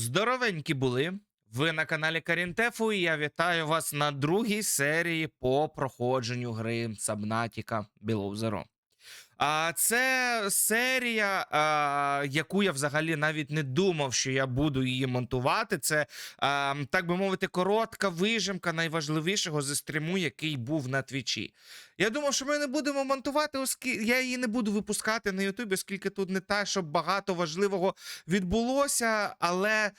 Здоровенькі були. Ви на каналі Карінтефу, і я вітаю вас на другій серії по проходженню гри Сабнатіка Below Zero. А це серія, яку я взагалі навіть не думав, що я буду її монтувати. Це, так би мовити, коротка вижимка найважливішого зі стріму, який був на твічі. Я думав, що ми не будемо монтувати, оскільки я її не буду випускати на Ютубі, оскільки тут не те, щоб багато важливого відбулося, але.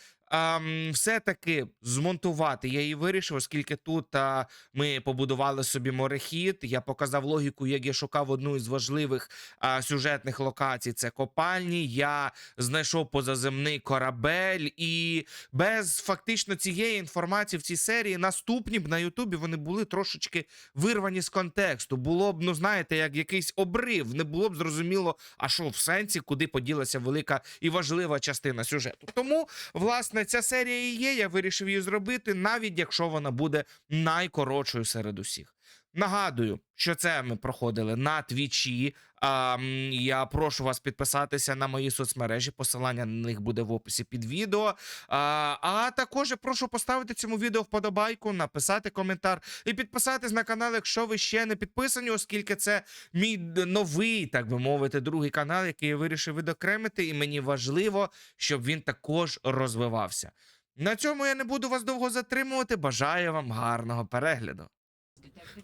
Все-таки змонтувати я її вирішив, оскільки тут а, ми побудували собі морехід. Я показав логіку, як я шукав одну із важливих а, сюжетних локацій. Це копальні. Я знайшов позаземний корабель, і без фактично цієї інформації в цій серії наступні б на Ютубі вони були трошечки вирвані з контексту. Було б, ну знаєте, як якийсь обрив. Не було б зрозуміло, а що в сенсі, куди поділася велика і важлива частина сюжету. Тому, власне, ця серія і є. Я вирішив її зробити, навіть якщо вона буде найкоротшою серед усіх. Нагадую, що це ми проходили на твічі. А, я прошу вас підписатися на мої соцмережі. Посилання на них буде в описі під відео. А, а також я прошу поставити цьому відео вподобайку, написати коментар і підписатись на канал, якщо ви ще не підписані, оскільки це мій новий, так би мовити, другий канал, який я вирішив відокремити, і мені важливо, щоб він також розвивався. На цьому я не буду вас довго затримувати. Бажаю вам гарного перегляду.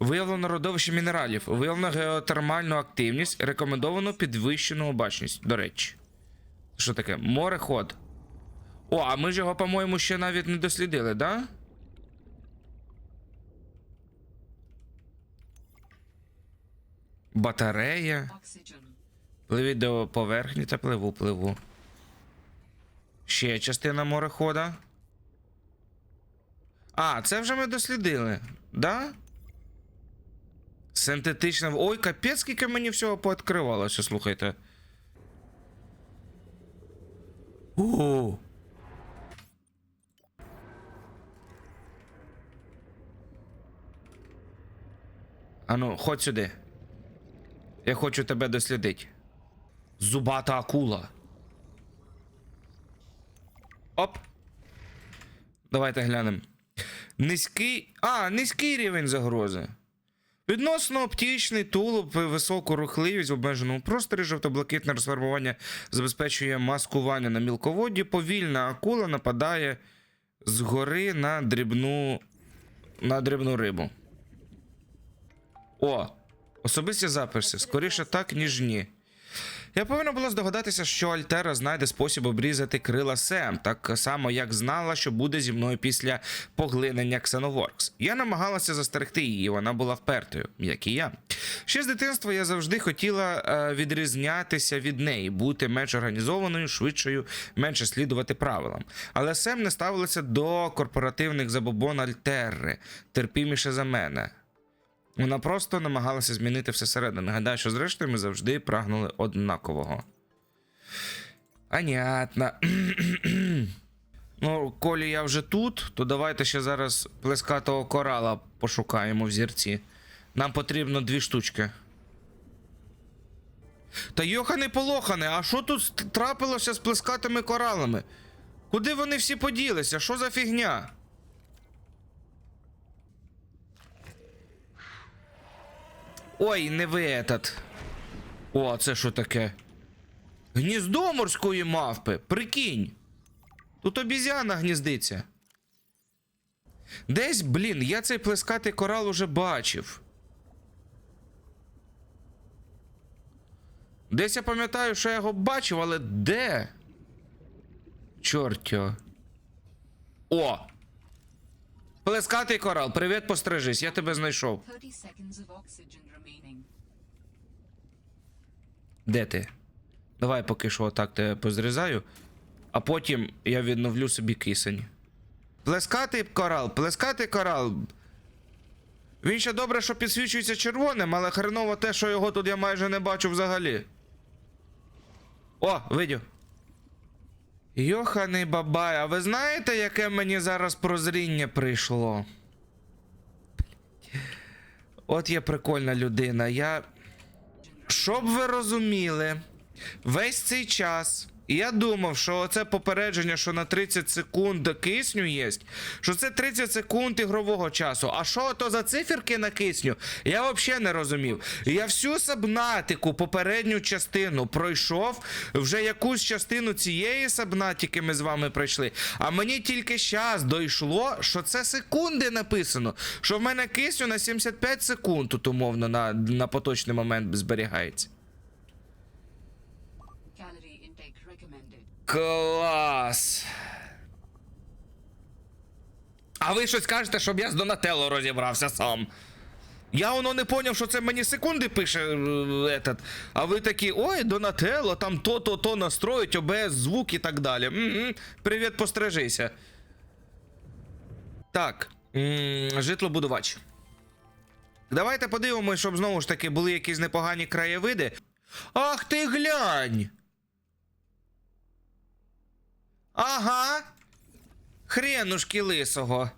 Виявлено родовище мінералів, виявлено геотермальну активність, рекомендовано підвищену обачність. До речі. Що таке? Мореход. О, а ми ж його, по-моєму, ще навіть не дослідили, да? Батарея. Пливіть до поверхні та пливу, пливу. Ще частина морехода. А, це вже ми дослідили, да? Синтетична. Ой, капець, скільки мені всього пооткривалося, слухайте. О. Ану, ходь сюди. Я хочу тебе дослідити. Зубата акула. Оп. Давайте глянемо. Низький. А, низький рівень загрози. Відносно оптічний тулуб, високу рухливість в обмеженому просторі, жовто-блакитне розфарбування забезпечує маскування на мілководді. Повільна акула нападає згори на дрібну. на дрібну рибу. О, особисті записи. Скоріше так, ніж ні. Я повинна була здогадатися, що Альтера знайде спосіб обрізати крила Сем, так само як знала, що буде зі мною після поглинення Xenoworks. Я намагалася застерегти її, вона була впертою, як і я. Ще з дитинства я завжди хотіла е, відрізнятися від неї, бути менш організованою, швидшою, менше слідувати правилам. Але Сем не ставилася до корпоративних забобон Альтерри, терпіміше за мене. Вона просто намагалася змінити все середини. Гадаю, що зрештою ми завжди прагнули однакового. Понятно. ну, коли я вже тут, то давайте ще зараз плескатого корала пошукаємо в зірці. Нам потрібно дві штучки. Та йохане полохане, а що тут трапилося з плескатими коралами? Куди вони всі поділися? Що за фігня? Ой, не ви этот. О, а це що таке? Гніздо морської мавпи. Прикинь. Тут обізяна гніздиться. Десь, блін, я цей плескатий корал уже бачив. Десь я пам'ятаю, що я його бачив, але де? Чортьо. О! Плескатий корал, привіт, пострижись, я тебе знайшов. 30 seconds of oxygen remaining. Де ти? Давай поки що отак тебе позрізаю, а потім я відновлю собі кисень. Плескатий корал, плескатий корал. Він ще добре, що підсвічується червоним, але хреново те, що його тут я майже не бачу взагалі. О, видів. Йоханий бабай, а ви знаєте, яке мені зараз прозріння прийшло? От я прикольна людина. Я. Щоб ви розуміли, весь цей час І я думав, що це попередження, що на 30 секунд кисню є, що це 30 секунд ігрового часу. А що то за циферки на кисню? Я взагалі не розумів. Я всю сабнатику, попередню частину пройшов, вже якусь частину цієї сабнатики ми з вами пройшли. А мені тільки зараз дійшло, що це секунди написано. Що в мене кисню на 75 секунд тут умовно на, на поточний момент зберігається. Клас. А ви щось кажете, щоб я з Донателло розібрався сам. Я воно не поняв, що це мені секунди пише е, этот. А ви такі, ой, Донателло, там то, то, настроїть, ОБС, звук і так далі. М-м, привіт, пострижися. Так. м, Житлобудувач. Давайте подивимось, щоб знову ж таки були якісь непогані краєвиди. Ах ти глянь! Ага. Хренушки лисого.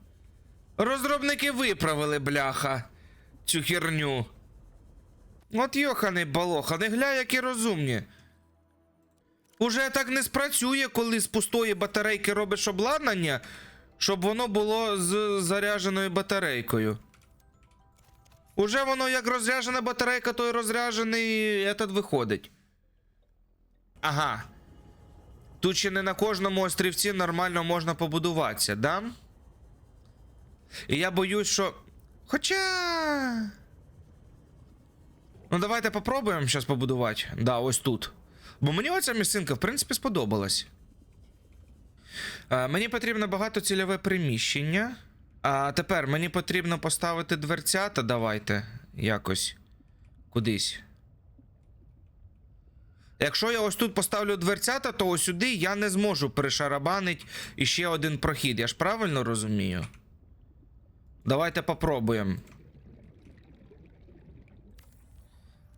Розробники виправили, бляха, цю херню. От йоханий балоха, не гля, які розумні. Уже так не спрацює, коли з пустої батарейки робиш обладнання, щоб воно було з зарядженою батарейкою. Уже воно як розряджена батарейка, то й розряджений этот виходить. Ага. Тут ще не на кожному острівці нормально можна побудуватися, да? І я боюсь, що. Хоча. Ну, давайте попробуємо зараз побудувати. Да, ось тут. Бо мені оця місцинка, в принципі, сподобалась. Е, мені потрібно багатоцільове приміщення. А тепер мені потрібно поставити дверцята. Давайте. Якось. Кудись. Якщо я ось тут поставлю дверцята, то ось сюди я не зможу перешарабанити іще один прохід. Я ж правильно розумію? Давайте попробуємо.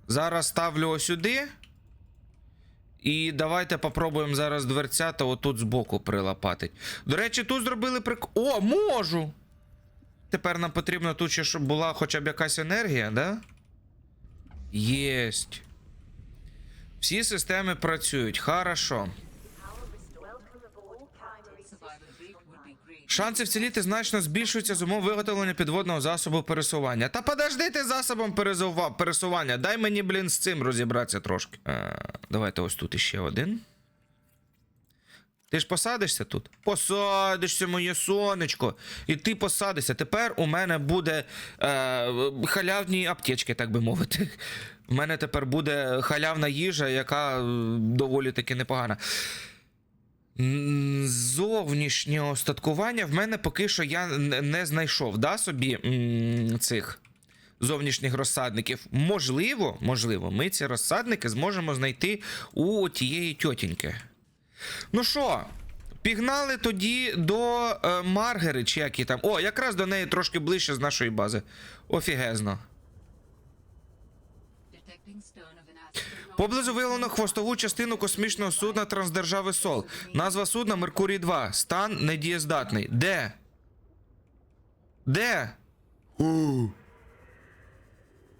Зараз ставлю ось сюди. І давайте попробуємо зараз дверцята отут збоку прилапатить. До речі, тут зробили прик. О, можу! Тепер нам потрібно тут ще, щоб була хоча б якась енергія, да? Єсть. Всі системи працюють. Хорошо. Шанси вціліти значно збільшуються з умов виготовлення підводного засобу пересування. Та подожди ти засобом пересування. Дай мені, блін, з цим розібратися трошки. Е, давайте ось тут іще один. Ти ж посадишся тут? Посадишся, моє сонечко. І ти посадишся. Тепер у мене буде е, халявні аптечки, так би мовити. У мене тепер буде халявна їжа, яка е, доволі таки непогана. Зовнішнє остаткування в мене поки що я не знайшов да, собі цих зовнішніх розсадників. Можливо, можливо, ми ці розсадники зможемо знайти у тієї тьотіньки. Ну що, пігнали тоді до е, Маргери, чи які там. О, якраз до неї трошки ближче з нашої бази. Офігезно. Поблизу виявлено хвостову частину космічного судна Трансдержави Сол. Назва судна Меркурій 2. Стан недієздатний. Де? Де? У.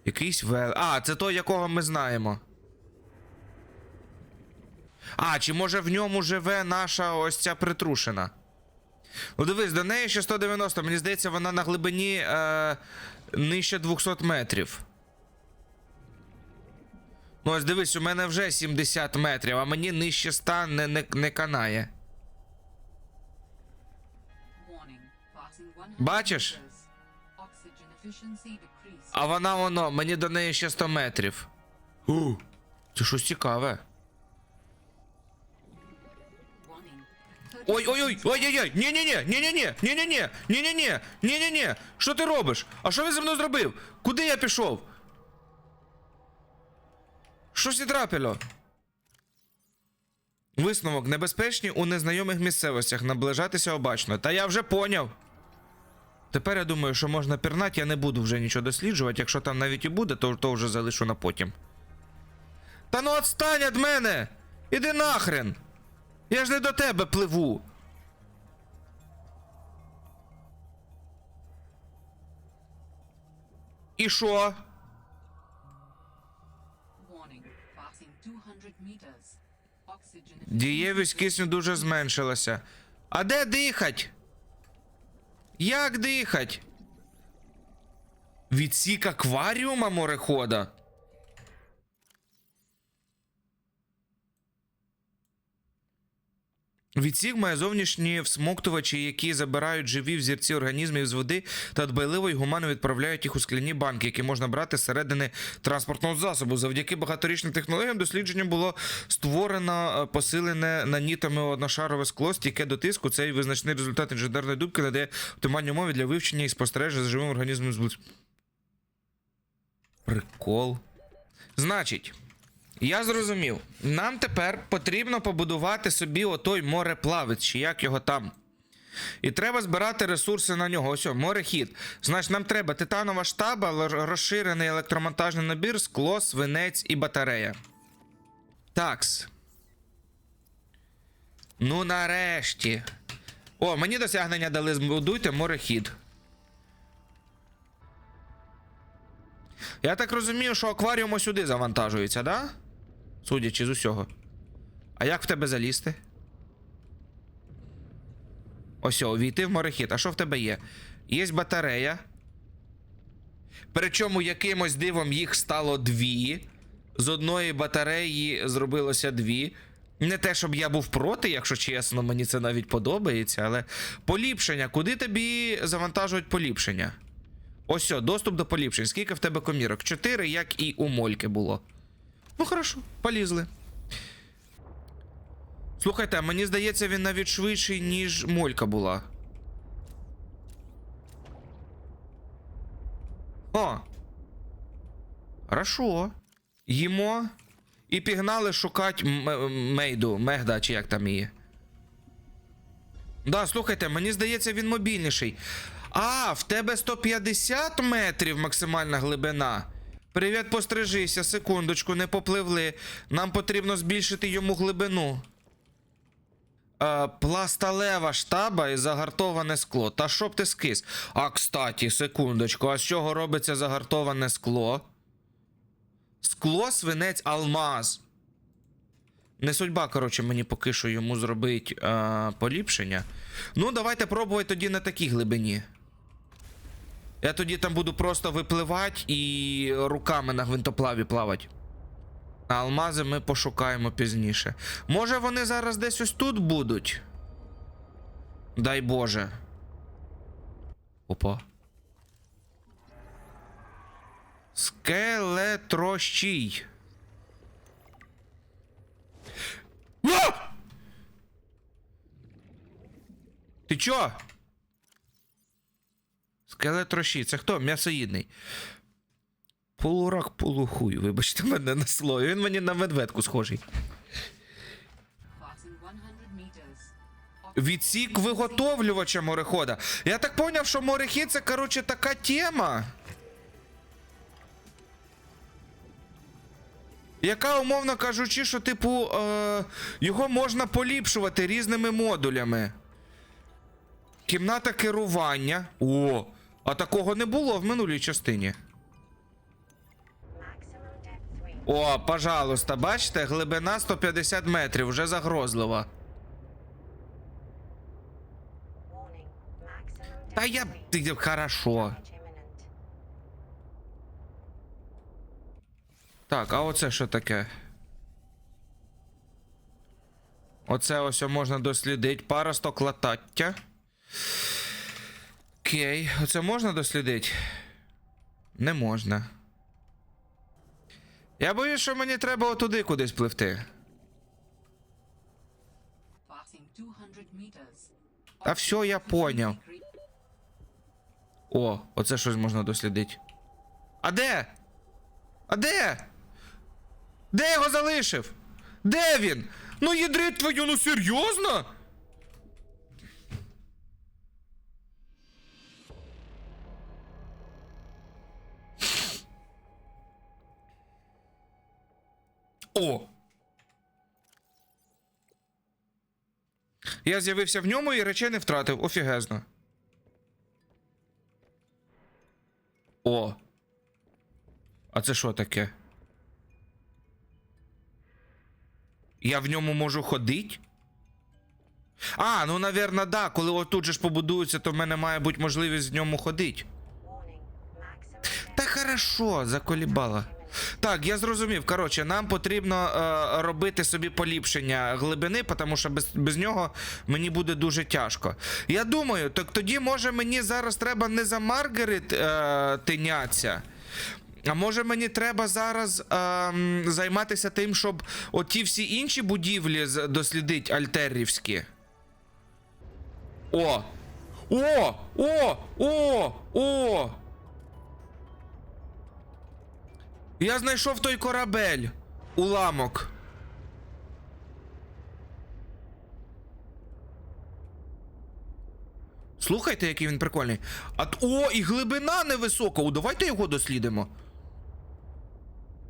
Якийсь вел. А, це той, якого ми знаємо. А, чи може в ньому живе наша ось ця притрушена? Ну дивись, до неї ще 190. Мені здається, вона на глибині е, нижче 200 метрів. Ну, ось дивись, у мене вже 70 метрів, а мені нижче 100 не, не, не канає. Warning. Passing 100 Бачиш? А вона воно, мені до неї ще 100 метрів. У, це щось цікаве. Ой, ой, ой, ой, ой, ні, ні, ні, ні, ні, ні, ні, ні, ні, ні, ні, ні, ні, ні. Що ти робиш? А що він зі мною зробив? Куди я пішов? Що сі трапило? Висновок небезпечні у незнайомих місцевостях наближатися обачно. Та я вже поняв. Тепер я думаю, що можна пірнати, я не буду вже нічого досліджувати. Якщо там навіть і буде, то, то вже залишу на потім. Та ну отстань від мене! Іди нахрен! Я ж не до тебе пливу. І що? Дієвість кисню дуже зменшилася. А де дихать? Як дихать? Відсік акваріума морехода? Відсік має зовнішні всмоктувачі, які забирають живі взірці організмів з води та дбайливо й гуманно відправляють їх у скляні банки, які можна брати зсередини транспортного засобу. Завдяки багаторічним технологіям дослідженням було створено е, посилене нанітами одношарове скло, стійке до тиску. Цей визначний результат інженерної дубки надає оптимальні умови для вивчення і спостереження за живим організмом з Прикол. Значить, я зрозумів. Нам тепер потрібно побудувати собі отой мореплавець, чи як його там. І треба збирати ресурси на нього. Ось, морехід. Значить, нам треба титанова штаба, розширений електромонтажний набір, скло, свинець і батарея. Такс. Ну, нарешті. О, мені досягнення дали. Збудуйте морехід. Я так розумію, що акваріум сюди завантажується, да? Судячи з усього. А як в тебе залізти? Ось, увійти в морехід. А що в тебе є? Є батарея. Причому якимось дивом їх стало дві. З одної батареї зробилося дві. Не те, щоб я був проти, якщо чесно, мені це навіть подобається, але поліпшення. Куди тобі завантажують поліпшення? Ось, о, доступ до поліпшень. Скільки в тебе комірок? Чотири, як і у Мольки було. Ну, хорошо, полізли. Слухайте, мені здається, він навіть швидший, ніж Молька була. О. Хорошо. Їмо. І пігнали шукати Мейду, Мегда, чи як там її. Да, слухайте, мені здається, він мобільніший. А, в тебе 150 метрів максимальна глибина. Привіт, пострижися, секундочку, не попливли. Нам потрібно збільшити йому глибину. Е, пласталева штаба і загартоване скло. Та щоб ти скис. А, кстати, секундочку, а з чого робиться загартоване скло? Скло, свинець, алмаз. Не судьба, коротше, мені поки що йому зробить е, поліпшення. Ну, давайте пробувати тоді на такій глибині. Я тоді там буду просто випливати і руками на гвинтоплаві плавати. А алмази ми пошукаємо пізніше. Може вони зараз десь ось тут будуть? Дай Боже. Опа. Скелетрощій. Ти чо? Скелетрощі, це хто? М'ясоїдний. Полурак, полухуй, вибачте мене на слові. Він мені на медведку схожий. passing 100 meters. Відсік виготовлювача морехода. Я так поняв, що морехід це, коротше, така тема. Яка, умовно кажучи, що, типу, е, його можна поліпшувати різними модулями. Кімната керування. О, а такого не було в минулій частині. Maximum depth 3. О, пожалуйста, бачите, глибина 150 метрів, вже загрозлива. Та я. 3. Ти хорошо. Так, а оце що таке? Оце ось можна дослідити. Паросток латаття. Окей, оце можна дослідити? Не можна. Я боюсь, що мені треба отуди кудись пливти. Passing 200 meters. Та все, я поняв. О, оце щось можна дослідити. А де? А де? Де його залишив? Де він? Ну їдрить твою, ну серйозно? О! Я з'явився в ньому і речей не втратив. Офігезно. О. А це що таке? Я в ньому можу ходити? А, ну, навірно, да. Коли отут же ж побудується, то в мене має бути можливість в ньому ходити. Та хорошо, заколібала. Так, я зрозумів. Коротше, нам потрібно е, робити собі поліпшення глибини, тому що без, без нього мені буде дуже тяжко. Я думаю, так тоді може мені зараз треба не за Маргарет е, тинятися. А може мені треба зараз ем, займатися тим, щоб оті всі інші будівлі дослідити альтерівські? О! О! О! О! О! Я знайшов той корабель. Уламок. Слухайте, який він прикольний. А о, і глибина невисока. О, давайте його дослідимо.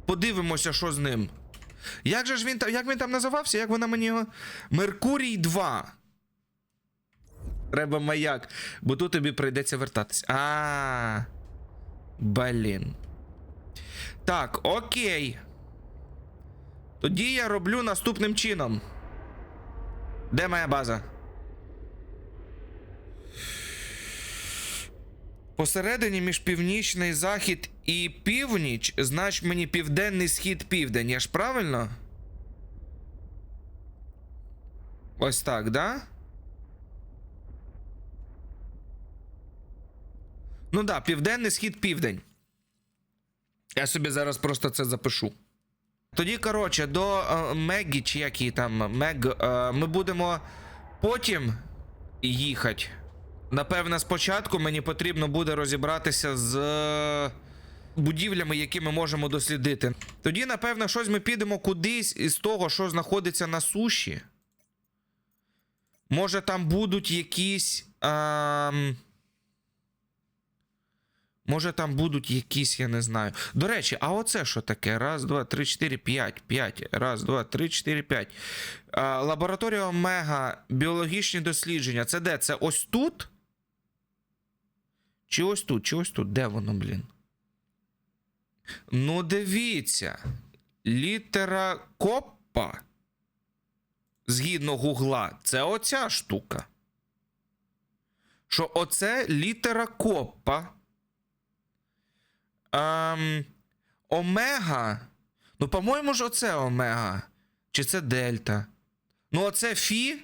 Подивимося, що з ним. Як же ж він як він там називався? Як вона мені його. Меркурій 2. Треба маяк, бо тут тобі прийдеться вертатись. А. Блін. Так, окей. Тоді я роблю наступним чином. Де моя база? Посередині між північний захід і північ, знач мені південний схід південь. Я ж правильно? Ось так, да? Ну да, південний схід південь. Я собі зараз просто це запишу. Тоді, коротше, до е, Мегі, чи як її там, Мег, е, ми будемо потім їхати. Напевно, спочатку мені потрібно буде розібратися з е, будівлями, які ми можемо дослідити. Тоді, напевно, щось ми підемо кудись із того, що знаходиться на суші. Може, там будуть якісь. ем, Може, там будуть якісь, я не знаю. До речі, а оце що таке? Раз, два, три, чотири, п'ять. П'ять. Раз, два, три, чотири, п'ять. Лабораторія Омега, біологічні дослідження. Це де? Це ось тут? Чи ось тут? Чи ось тут? Де воно, блін? Ну, дивіться. Літера Коппа. Згідно гугла, це оця штука. Що оце літера Коппа. Ем, омега. Ну, по-моєму ж, оце омега. Чи це дельта? Ну, оце Фі.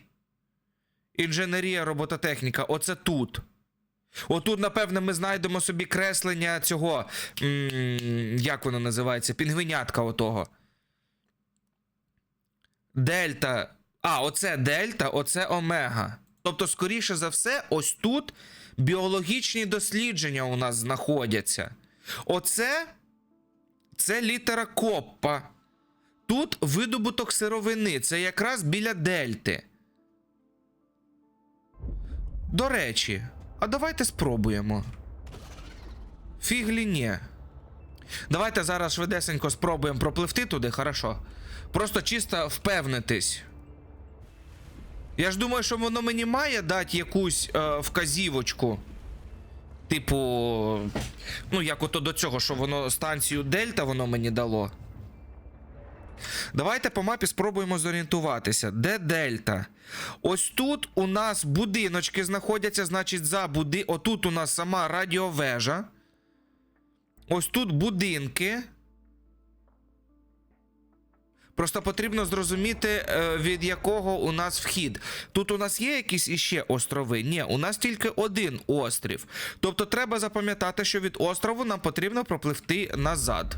Інженерія, робототехніка. Оце тут. Отут, напевно, ми знайдемо собі креслення цього. м, як воно називається? Пінгвинятка отого. Дельта. А, оце дельта, оце омега. Тобто, скоріше за все, ось тут біологічні дослідження у нас знаходяться. Оце це літера Коппа. Тут видобуток сировини. Це якраз біля дельти. До речі, а давайте спробуємо. Фіглі ні. Давайте зараз швидесенько спробуємо пропливти туди, хорошо. Просто чисто впевнитись. Я ж думаю, що воно мені має дати якусь е, вказівочку. Типу, ну, як ото до цього, що воно станцію Дельта воно мені дало. Давайте по мапі спробуємо зорієнтуватися. Де Дельта? Ось тут у нас будиночки знаходяться, значить, за буди... Отут у нас сама радіовежа. Ось тут будинки. Просто потрібно зрозуміти, е, від якого у нас вхід. Тут у нас є якісь іще острови? Ні, у нас тільки один острів. Тобто треба запам'ятати, що від острову нам потрібно пропливти назад.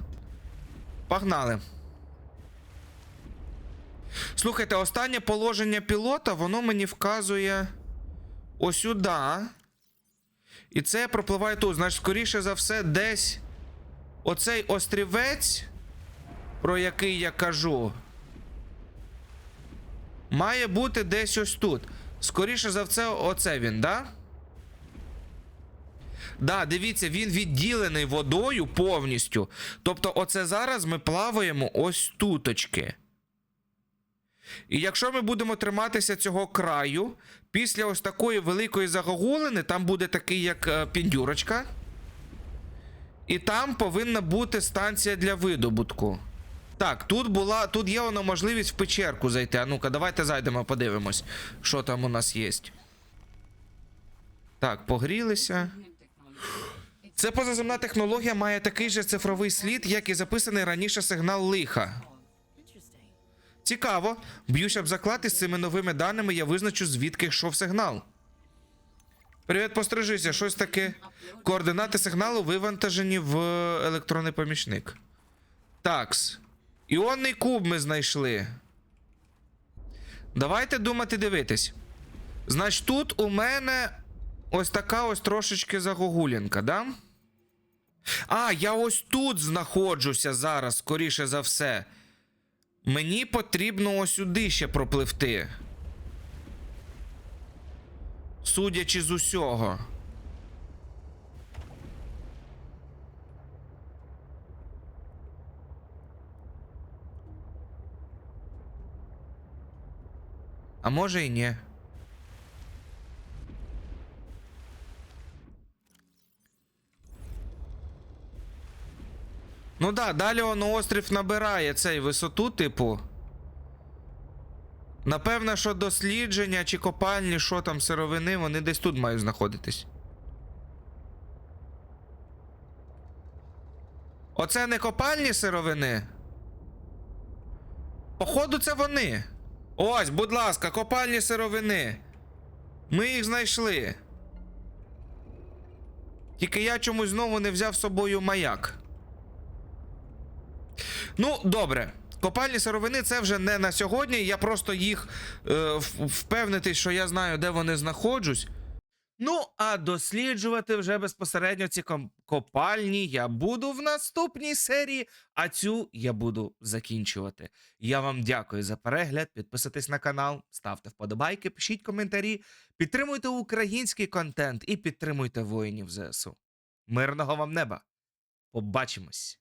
Погнали. Слухайте, останнє положення пілота, воно мені вказує ось сюди. І це я пропливаю тут. Значить, скоріше за все, десь оцей острівець, про який я кажу, має бути десь ось тут. Скоріше за все, оце він, да? Да, дивіться, він відділений водою повністю. Тобто, оце зараз ми плаваємо ось туточки. І якщо ми будемо триматися цього краю, після ось такої великої загогулини, там буде такий, як е, піндюрочка. І там повинна бути станція для видобутку. Так, тут була. Тут є воно можливість в печерку зайти. А ну-ка, давайте зайдемо, подивимось, що там у нас є. Так, погрілися. Це позаземна технологія має такий же цифровий слід, як і записаний раніше сигнал лиха. Цікаво. Б'юся б заклад із цими новими даними, я визначу, звідки йшов сигнал. Привіт, пострижися, щось таке. Координати сигналу вивантажені в електронний помічник. Такс. Іонний куб ми знайшли. Давайте думати дивитись. Значить, тут у мене ось така ось трошечки загогулянка, да? А, я ось тут знаходжуся зараз, скоріше за все. Мені потрібно ось сюди ще пропливти. Судячи з усього. А може і ні. Ну да, далі воно острів набирає цей висоту, типу. Напевно, що дослідження чи копальні, що там сировини, вони десь тут мають знаходитись. Оце не копальні сировини. Походу, це вони. Ось, будь ласка, копальні сировини. Ми їх знайшли. Тільки я чомусь знову не взяв з собою маяк. Ну, добре. Копальні сировини це вже не на сьогодні. Я просто їх е, впевнитись, що я знаю, де вони знаходжусь. Ну, а досліджувати вже безпосередньо ці копальні я буду в наступній серії, а цю я буду закінчувати. Я вам дякую за перегляд. Підписуйтесь на канал, ставте вподобайки, пишіть коментарі, підтримуйте український контент і підтримуйте воїнів ЗСУ. Мирного вам неба! Побачимось!